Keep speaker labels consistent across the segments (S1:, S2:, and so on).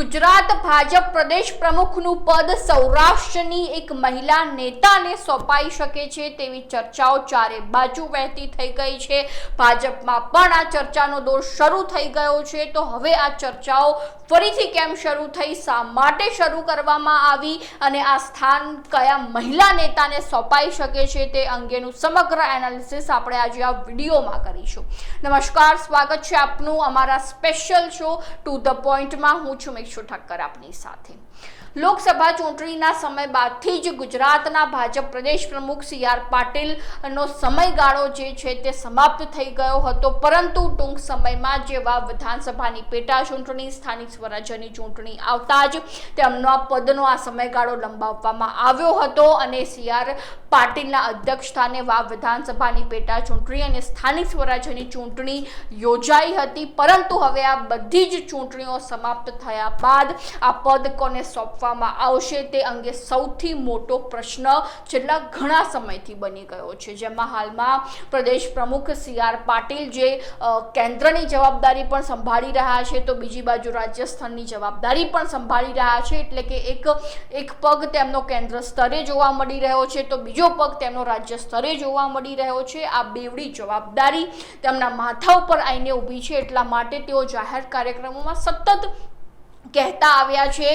S1: ગુજરાત ભાજપ પ્રદેશ પ્રમુખનું પદ સૌરાષ્ટ્રની એક મહિલા નેતાને સોંપાઈ શકે છે તેવી ચર્ચાઓ ચારે બાજુ વહેતી થઈ ગઈ છે. ભાજપમાં પણ આ ચર્ચાનો દોર શરૂ થઈ ગયો છે. તો હવે આ ચર્ચાઓ ફરીથી કેમ શરૂ થઈ? શા માટે શરૂ કરવામાં આવી? અને આ સ્થાન કયા મહિલા નેતાને સોંપાઈ શકે છે તે અંગેનું સમગ્ર એનાલિસિસ આપણે આજે આ વિડીયોમાં કરીશું. નમસ્કાર, સ્વાગત છે આપનું અમારા સ્પેશિયલ શો ટુ ધ પોઈન્ટમાં. હું છું મેક્ષુ ઠક્કર આપની સાથે. લોકસભા ચૂંટણીના સમય બાદથી જ ગુજરાતના ભાજપ પ્રદેશ પ્રમુખ સી આર પાટીલનો સમયગાળો જે છે તે સમાપ્ત થઈ ગયો હતો. પરંતુ ટૂંક સમયમાં જેવા વિધાનસભાની પેટા ચૂંટણી, સ્થાનિક સ્વરાજ્યની ચૂંટણી આવતા જ તેમનો પદનો આ સમયગાળો લંબાવવામાં આવ્યો હતો અને સી આર પાટીલના અધ્યક્ષસ્થાને વા વિધાનસભાની પેટા ચૂંટણી અને સ્થાનિક સ્વરાજ્યની ચૂંટણી યોજાઈ હતી. પરંતુ હવે આ બધી જ ચૂંટણીઓ સમાપ્ત થયા બાદ આ પદ કોને સોંપવામાં આવશે તે અંગે સૌથી મોટો પ્રશ્ન છેલ્લા ઘણા સમયથી બની ગયો છે. જેમાં હાલમાં પ્રદેશ પ્રમુખ સી આર પાટીલ જે કેન્દ્રની જવાબદારી પણ સંભાળી રહ્યા છે, તો બીજી બાજુ રાજસ્થાનની જવાબદારી પણ સંભાળી રહ્યા છે. એટલે કે એક એક પગ તેમનો કેન્દ્ર સ્તરે જોવા મળી રહ્યો છે. તો બીજો પગ તેમનો રાજ્ય સ્તરે જોવા મળી રહ્યો છે. આ બેવડી જવાબદારી તેમના માથા ઉપર આવીને ઊભી છે. એટલા માટે તેઓ જાહેર કાર્યક્રમોમાં સતત કહેતા આવ્યા છે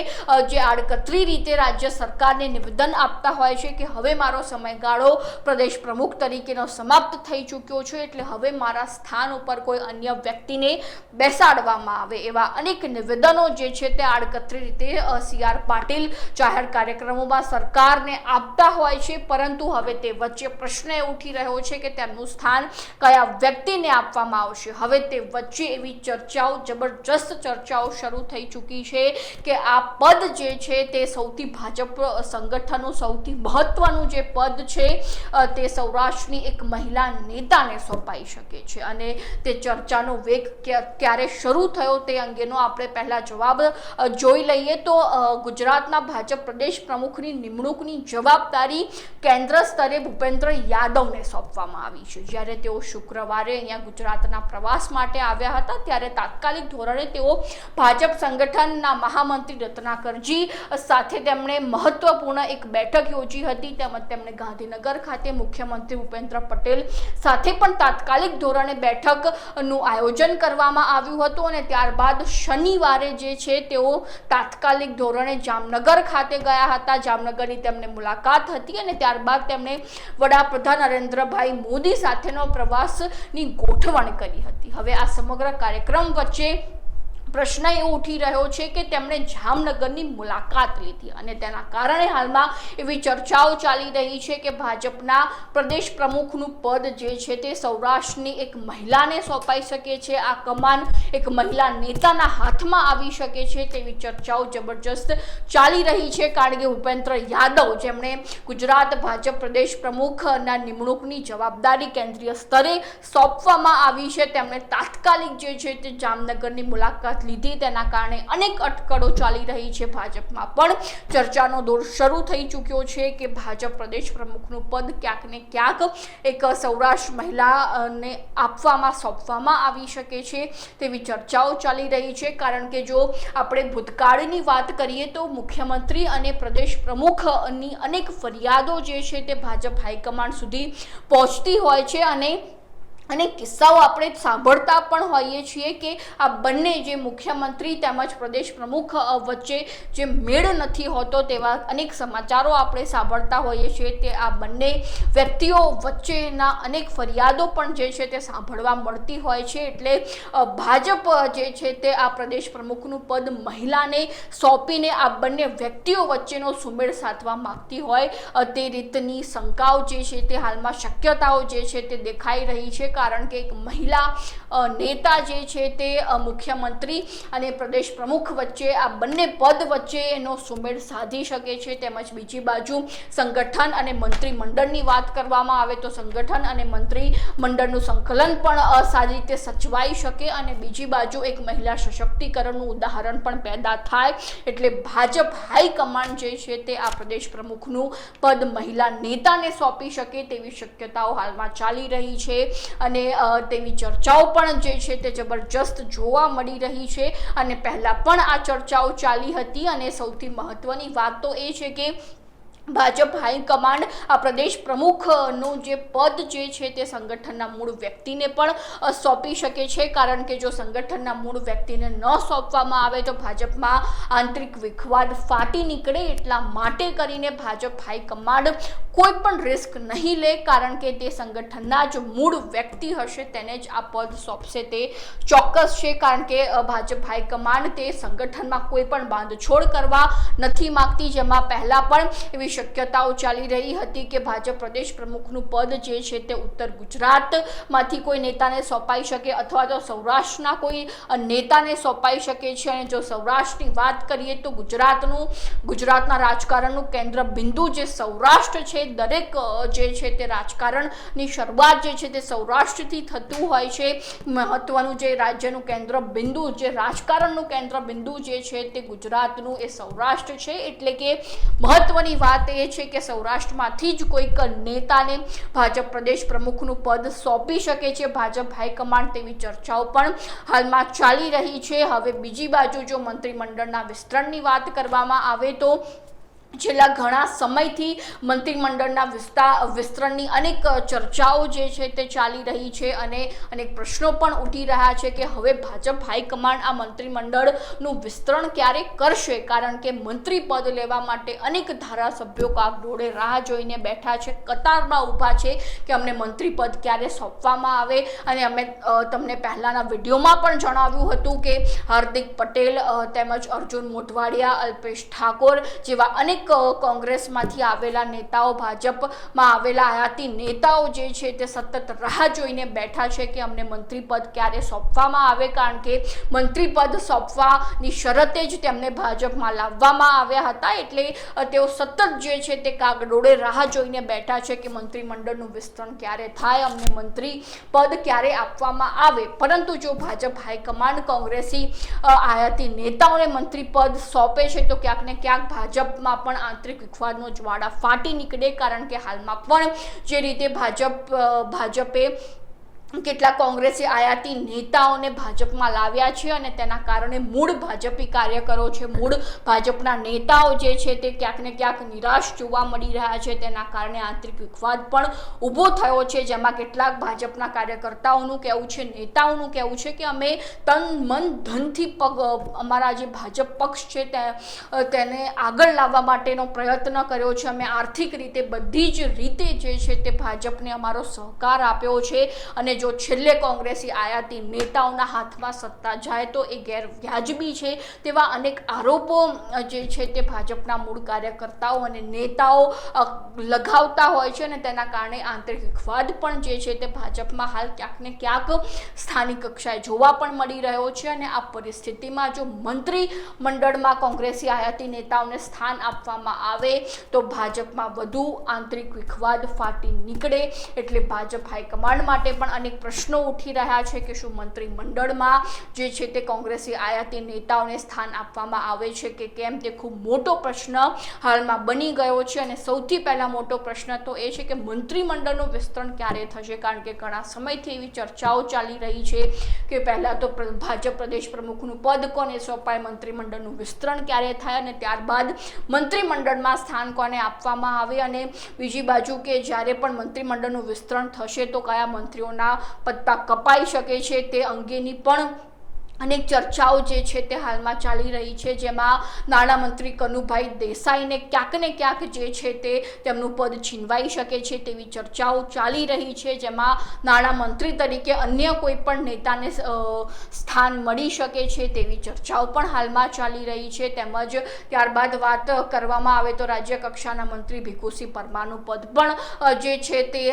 S1: જે આડકતરી રીતે રાજ્ય સરકારને નિવેદન આપતા હોય છે કે હવે મારો સમયગાળો પ્રદેશ પ્રમુખ તરીકેનો સમાપ્ત થઈ ચૂક્યો છે, એટલે હવે મારા સ્થાન ઉપર કોઈ અન્ય વ્યક્તિને બેસાડવામાં આવે એવા અનેક નિવેદનો જે છે તે આડકતરી રીતે સી આર પાટીલ જાહેર કાર્યક્રમોમાં સરકારને આપતા હોય છે, પરંતુ હવે તે વચ્ચે પ્રશ્ન ઉઠી રહ્યો છે કે તેમનું સ્થાન કયા વ્યક્તિને આપવામાં આવશે? હવે તે વચ્ચે એવી ચર્ચાઓ, જબરજસ્ત ચર્ચાઓ શરૂ થઈ ચૂકી છે કે આ પદ જે છે તે સૌથી ભાજપ સંગઠનનું સૌથી મહત્વનું જે પદ છે તે સૌરાષ્ટ્રની એક મહિલા નેતાને સોંપાઈ શકે છે. અને તે ચર્ચાનો વેગ ક્યારે શરૂ થયો તે અંગેનો આપણે પહેલા જવાબ જોઈ લઈએ તો ગુજરાતના ભાજપ પ્રદેશ પ્રમુખની નિમણૂકની જવાબદારી કેન્દ્ર સ્તરે ભૂપેન્દ્ર યાદવને સોંપવામાં આવી છે. જ્યારે તેઓ શુક્રવારે અહીંયા ગુજરાતના પ્રવાસ માટે આવ્યા હતા, ત્યારે તાત્કાલિક ધોરણે તેઓ ભાજપ સંગઠનના મહામંત્રી રત્નાકરજી, સાથે તેમણે મહત્વપૂર્ણ એક બેઠક યોજી હતી, તેમજ તેમણે ગાંધીનગર ખાતે મુખ્યમંત્રી ભૂપેન્દ્ર પટેલ સાથે પણ તાત્કાલિક ધોરણે બેઠકનું આયોજન કરવામાં આવ્યું હતું અને ત્યારબાદ શનિવારે જે છે તેઓ તાત્કાલિક ધોરણે જામનગર ખાતે ગયા હતા. જામનગરની તેમને મુલાકાત હતી અને ત્યારબાદ તેમણે વડાપ્રધાન નરેન્દ્રભાઈ મોદી સાથેનો પ્રવાસની ગોઠવણ કરી હતી. હવે આ સમગ્ર કાર્યક્રમ વચ્ચે પ્રશ્ન એ ઉઠી રહ્યો છે કે તેમણે જામનગરની મુલાકાત લીધી અને તેના કારણે હાલમાં એવી ચર્ચાઓ ચાલી રહી છે કે ભાજપના પ્રદેશ પ્રમુખનું પદ જે છે તે સૌરાષ્ટ્રની એક મહિલાને સોંપાઈ શકે છે. આ કમાન એક મહિલા નેતાના હાથમાં આવી શકે છે તેવી ચર્ચાઓ જબરજસ્ત ચાલી રહી છે. કારણ કે ભૂપેન્દ્ર યાદવ, જેમણે ગુજરાત ભાજપ પ્રદેશ પ્રમુખના નિમણૂકની જવાબદારી કેન્દ્રીય સ્તરે સોંપવામાં આવી છે, તેમણે તાત્કાલિક જે છે તે જામનગરની મુલાકાત લીધી. તેના કારણે અનેક અટકળો ચાલી રહી છે ભાજપમાં. પણ ચર્ચાનો દોર શરૂ થઈ ચૂક્યો છે કે ભાજપ પ્રદેશ પ્રમુખનું પદ ક્યાંક ને ક્યાંક એક સૌરાષ્ટ્ર મહિલાને આપવામાં, સોંપવામાં આવી શકે છે તેવી ચર્ચાઓ ચાલી રહી છે. કારણ કે જો આપણે ભૂતકાળની વાત કરીએ તો મુખ્યમંત્રી અને પ્રદેશ પ્રમુખની અનેક ફરિયાદો જે છે તે ભાજપ હાઈકમાન્ડ સુધી પહોંચતી હોય છે અને અને કિસ્સાઓ આપણે સાંભળતા પણ હોઈએ છીએ કે આ બંને જે મુખ્યમંત્રી તેમજ પ્રદેશ પ્રમુખ વચ્ચે જે મેળ નથી હોતો તેવા અનેક સમાચારો આપણે સાંભળતા હોઈએ છીએ તે આ બંને વ્યક્તિઓ વચ્ચેના અનેક ફરિયાદો પણ જે છે તે સાંભળવા મળતી હોય છે. એટલે ભાજપ જે છે તે આ પ્રદેશ પ્રમુખનું પદ મહિલાને સોંપીને આ બંને વ્યક્તિઓ વચ્ચેનો સુમેળ સાધવા માંગતી હોય તે રીતની શંકાઓ જે છે તે હાલમાં શક્યતાઓ જે છે તે દેખાઈ રહી છે. કારણ કે એક મહિલા નેતા જે છે તે મુખ્યમંત્રી અને પ્રદેશ પ્રમુખ વચ્ચે, આ બંને પદ વચ્ચે એનો સુમેળ સાધી શકે છે. તેમજ બીજી બાજુ સંગઠન અને મંત્રીમંડળની વાત કરવામાં આવે તો સંગઠન અને મંત્રી મંડળનું સંકલન પણ સારી રીતે સચવાઈ શકે અને બીજી બાજુ એક મહિલા સશક્તિકરણનું ઉદાહરણ પણ પેદા થાય. એટલે ભાજપ હાઈકમાન્ડ જે છે તે આ પ્રદેશ પ્રમુખનું પદ મહિલા નેતાને સોંપી શકે તેવી શક્યતાઓ હાલમાં ચાલી રહી છે. અને તેવી ચર્ચાઓ પણ જે છે તે જબરજસ્ત જોવા મળી રહી છે. અને પહેલાં પણ આ ચર્ચાઓ ચાલી હતી અને સૌથી મહત્ત્વની વાત તો એ છે કે ભાજપ હાઈકમાન્ડ આ પ્રદેશ પ્રમુખનું જે પદ જે છે તે સંગઠનના મૂળ વ્યક્તિને પણ સોંપી શકે છે. કારણ કે જો સંગઠનના મૂળ વ્યક્તિને ન સોંપવામાં આવે તો ભાજપમાં આંતરિક વિખવાદ ફાટી નીકળે એટલા માટે કરીને ભાજપ હાઈકમાન્ડ કોઈ પણ રિસ્ક નહીં લે, કારણ કે તે સંગઠનના જ મૂળ વ્યક્તિ હશે, તેને જ આ પદ સોંપશે તે ચોક્કસ છે, કારણ કે ભાજપ હાઈકમાન્ડ તે સંગઠનમાં કોઈ પણ બાંધછોડ કરવા નથી માંગતી, જેમાં પહેલાં પણ એવી શક્યતાઓ ચાલી રહી હતી કે ભાજપ પ્રદેશ પ્રમુખનું પદ જે છે તે ઉત્તર ગુજરાતમાંથી કોઈ નેતાને સોંપાઈ શકે અથવા તો સૌરાષ્ટ્રના કોઈ નેતાને સોંપાઈ શકે છે. અને જો સૌરાષ્ટ્રની વાત કરીએ તો ગુજરાતનું, ગુજરાતના રાજકારણનું કેન્દ્ર બિંદુ જે સૌરાષ્ટ્ર છે દરેક જે છે તે રાજકારણની શરૂઆત જે છે તે સૌરાષ્ટ્રથી થતું હોય છે. મહત્વનું જે રાજ્યનું કેન્દ્ર બિંદુ જે રાજકારણનું કેન્દ્ર બિંદુ જે છે તે ગુજરાતનું એ સૌરાષ્ટ્ર છે. એટલે કે મહત્વની વાત એ છે કે સૌરાષ્ટ્રમાંથી જ કોઈક નેતાને ભાજપ પ્રદેશ પ્રમુખનું પદ સોંપી શકે છે. ભાજપ હાઈકમાન્ડ તેવી ચર્ચાઓ પણ હાલમાં ચાલી રહી છે. હવે બીજી બાજુ જો મંત્રીમંડળના વિસ્તરણની વાત કરવામાં આવે તો છેલ્લા ઘણા સમયથી મંત્રીમંડળના વિસ્તાર વિસ્તરણની અનેક ચર્ચાઓ જે છે તે ચાલી રહી છે અને અનેક પ્રશ્નો પણ ઉઠી રહ્યા છે કે હવે ભાજપ હાઈકમાન્ડ આ મંત્રીમંડળનું વિસ્તરણ ક્યારે કરશે? કારણ કે મંત્રી પદ લેવા માટે અનેક ધારાસભ્યો કાગડોળે રાહ જોઈને બેઠા છે, કતારમાં ઊભા છે કે અમને મંત્રી પદ ક્યારે સોંપવામાં આવે? અને અમે તમને પહેલાંના વિડીયોમાં પણ જણાવ્યું હતું કે હાર્દિક પટેલ તેમજ અર્જુન મોઢવાડિયા, અલ્પેશ ઠાકોર જેવા અનેક અ, કોંગ્રેસમાંથી આવેલા નેતાઓ ભાજપમાં આવેલા આયાતી નેતાઓ જે છે તે સતત રાહ જોઈને બેઠા છે કે અમને મંત્રી પદ ક્યારે સોંપવામાં આવે કારણ કે મંત્રી પદ સોંપવાની શરતે જ તેમને ભાજપમાં લાવવામાં આવ્યા હતા. એટલે તેઓ સતત જે છે તે કાગડોળે રાહ જોઈને બેઠા છે કે મંત્રીમંડળનું વિસ્તરણ ક્યારે થાય અમને મંત્રી પદ ક્યારે આપવામાં આવે. પરંતુ જો ભાજપ હાઈકમાન્ડ કોંગ્રેસી આયાતી નેતાઓને મંત્રી પદ સોંપે છે તો ક્યાંક ને ક્યાંક ભાજપમાં પણ આંતરિક વિખવાદનો જ્વાળા ફાટી નીકળે કારણ કે હાલમાં પણ જે રીતે ભાજપ ભાજપે કેટલાક કોંગ્રેસી આયાતી નેતાઓને ભાજપમાં લાવ્યા છે અને તેના કારણે મૂળ ભાજપી કાર્યકરો છે, મૂળ ભાજપના નેતાઓ જે છે તે ક્યાંક ને ક્યાંક નિરાશ જોવા મળી રહ્યા છે. તેના કારણે આંતરિક વિખવાદ પણ ઊભો થયો છે. જેમાં કેટલાક ભાજપના કાર્યકર્તાઓનું કહેવું છે, નેતાઓનું કહેવું છે કે અમે તન, મન, ધનથી પગ, અમારા જે ભાજપ પક્ષ છે તેને આગળ લાવવા માટેનો પ્રયત્ન કર્યો છે. અમે આર્થિક રીતે બધી જ રીતે જે છે તે ભાજપને અમારો સહકાર આપ્યો છે અને જો છેલ્લે કોંગ્રેસી આયાતી નેતાઓના હાથમાં સત્તા જાય તો એ ગેરવ્યાજબી છે તેવા અનેક આરોપો જે છે તે ભાજપના મૂળ કાર્યકર્તાઓ અને નેતાઓ લગાવતા હોય છે અને તેના કારણે આંતરિક વિખવાદ પણ જે છે તે ભાજપમાં હાલ ક્યાંક ને ક્યાંક સ્થાનિક કક્ષાએ જોવા પણ મળી રહ્યો છે અને આ પરિસ્થિતિમાં જો મંત્રી મંડળમાં કોંગ્રેસી આયાતી નેતાઓને સ્થાન આપવામાં આવે તો ભાજપમાં વધુ આંતરિક વિખવાદ ફાટી નીકળે એટલે ભાજપ હાઈકમાન્ડ માટે પણ અનેક પ્રશ્નો ઉઠી રહ્યા છે કે શું મંત્રીમંડળમાં જે છે તે કોંગ્રેસી આયાતી નેતાઓને સ્થાન આપવામાં આવે છે કે કેમ તે ખૂબ મોટો પ્રશ્ન હાલમાં બની ગયો છે. અને સૌથી પહેલા મોટો પ્રશ્ન તો એ છે કે મંત્રીમંડળનું વિસ્તરણ ક્યારે થશે? કારણ કે ઘણા સમયથી એવી ચર્ચાઓ ચાલી રહી છે કે પહેલાં તો ભાજપ પ્રદેશ પ્રમુખનું પદ કોને સોંપાય? મંત્રીમંડળનું વિસ્તરણ ક્યારે થાય? અને ત્યારબાદ મંત્રીમંડળમાં સ્થાન કોને આપવામાં આવે? અને બીજી બાજુ કે જ્યારે પણ મંત્રીમંડળનું વિસ્તરણ થશે તો કયા મંત્રીઓના પત્તા કપાઈ શકે છે તે અંગેની પણ અનેક ચર્ચાઓ જે છે તે હાલમાં ચાલી રહી છે, જેમાં નાણામંત્રી કનુભાઈ દેસાઈને ક્યાંક ને ક્યાંક જે છે તે તેમનું પદ છીનવાઈ શકે છે તેવી ચર્ચાઓ ચાલી રહી છે, જેમાં નાણામંત્રી તરીકે અન્ય કોઈ પણ નેતાને સ્થાન મળી શકે છે તેવી ચર્ચાઓ પણ હાલમાં ચાલી રહી છે. તેમજ ત્યારબાદ વાત કરવામાં આવે તો રાજ્ય કક્ષાના મંત્રી ભીખુસિંહ પરમારનું પદ પણ જે છે તે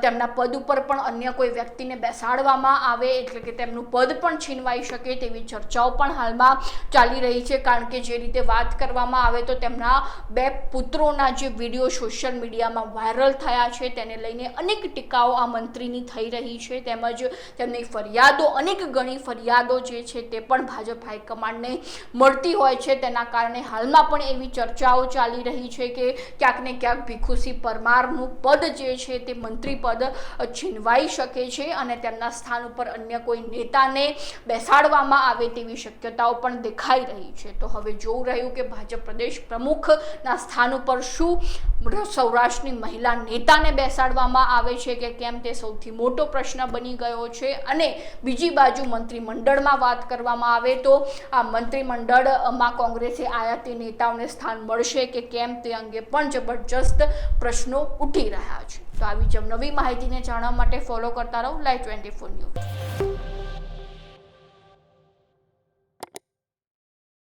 S1: તેમના પદ ઉપર પણ અન્ય કોઈ વ્યક્તિને બેસાડવામાં આવે, એટલે કે તેમનું પદ પદ પણ છીનવાઈ શકે તેવી ચર્ચાઓ પણ હાલમાં ચાલી રહી છે. કારણ કે જે રીતે વાત કરવામાં આવે તો તેમના બે પુત્રોના જે વીડિયો સોશિયલ મીડિયામાં વાયરલ થયા છે, તેને લઈને અનેક ટીકાઓ આ મંત્રીની થઈ રહી છે. તેમજ તેમની ફરિયાદો, અનેક ગણી ફરિયાદો જે છે તે પણ ભાજપ હાઈકમાન્ડને મળતી હોય છે. તેના કારણે હાલમાં પણ એવી ચર્ચાઓ ચાલી રહી છે કે ક્યાંક ને ક્યાંક ભીખુસિંહ પરમારનું પદ જે છે તે મંત્રી પદ છીનવાઈ શકે છે અને તેમના સ્થાન ઉપર અન્ય કોઈ નેતાને બેસાડવામાં આવે તેવી શક્યતાઓ પણ દેખાઈ રહી છે. તો હવે જોવું રહ્યું કે ભાજપ પ્રદેશ પ્રમુખના સ્થાન ઉપર શું સૌરાષ્ટ્રની મહિલા નેતાને બેસાડવામાં આવે છે કે કેમ તે સૌથી મોટો પ્રશ્ન બની ગયો છે અને બીજી બાજુ મંત્રીમંડળમાં વાત કરવામાં આવે તો આ મંત્રીમંડળમાં કોંગ્રેસે આયાતી નેતાઓને સ્થાન મળશે કે કેમ તે અંગે પણ જબરજસ્ત પ્રશ્નો ઉઠી રહ્યા છે. તો આવી જ નવી માહિતીને જાણવા માટે ફોલો કરતા રહો લાઈવ ટ્વેન્ટી ફોર ન્યૂઝ